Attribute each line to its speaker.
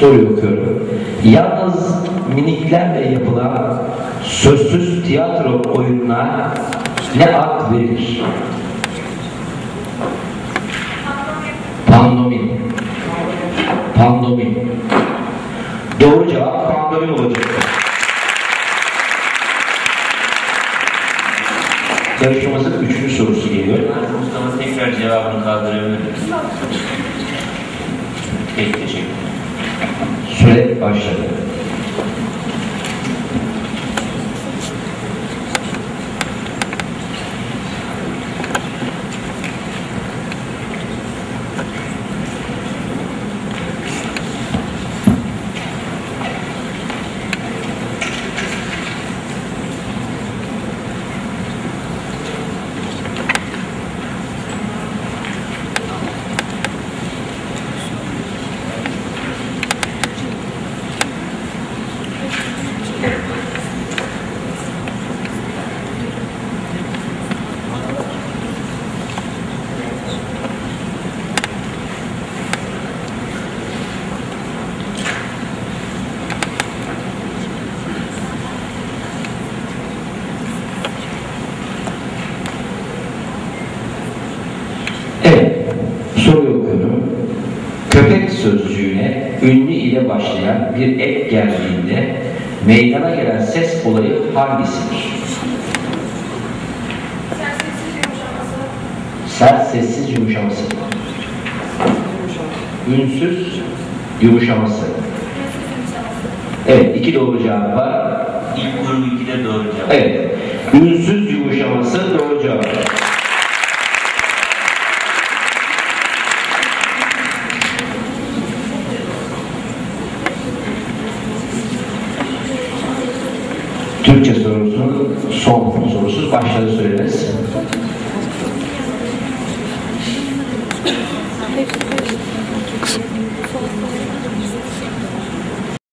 Speaker 1: soruyu okuyorum. Yalnız miniklerle yapılan sözsüz tiyatro oyununa ne ad verilir? Pandomim. Pandomim. Doğru cevap pandomim olacak. Yarışmamızın üçüncü sorusu geliyor.
Speaker 2: Mustafa tekrar cevabını kaldırabilir misin? Peki teşekkür ederim.
Speaker 1: Süre başladı. Evet, soruyu okuyorum. Köpek sözcüğüne ünlü ile başlayan bir ek geldiğinde meydana gelen ses olayı hangisidir? Sert sessiz yumuşaması. Ünsüz yumuşaması. Evet, iki doğru cevap var.
Speaker 2: İlk grubu 2'de doğru cevap.
Speaker 1: Evet, ünsüz yumuşaması doğru cevap. Türkçe sorusunun son sorusu başladı süreniz.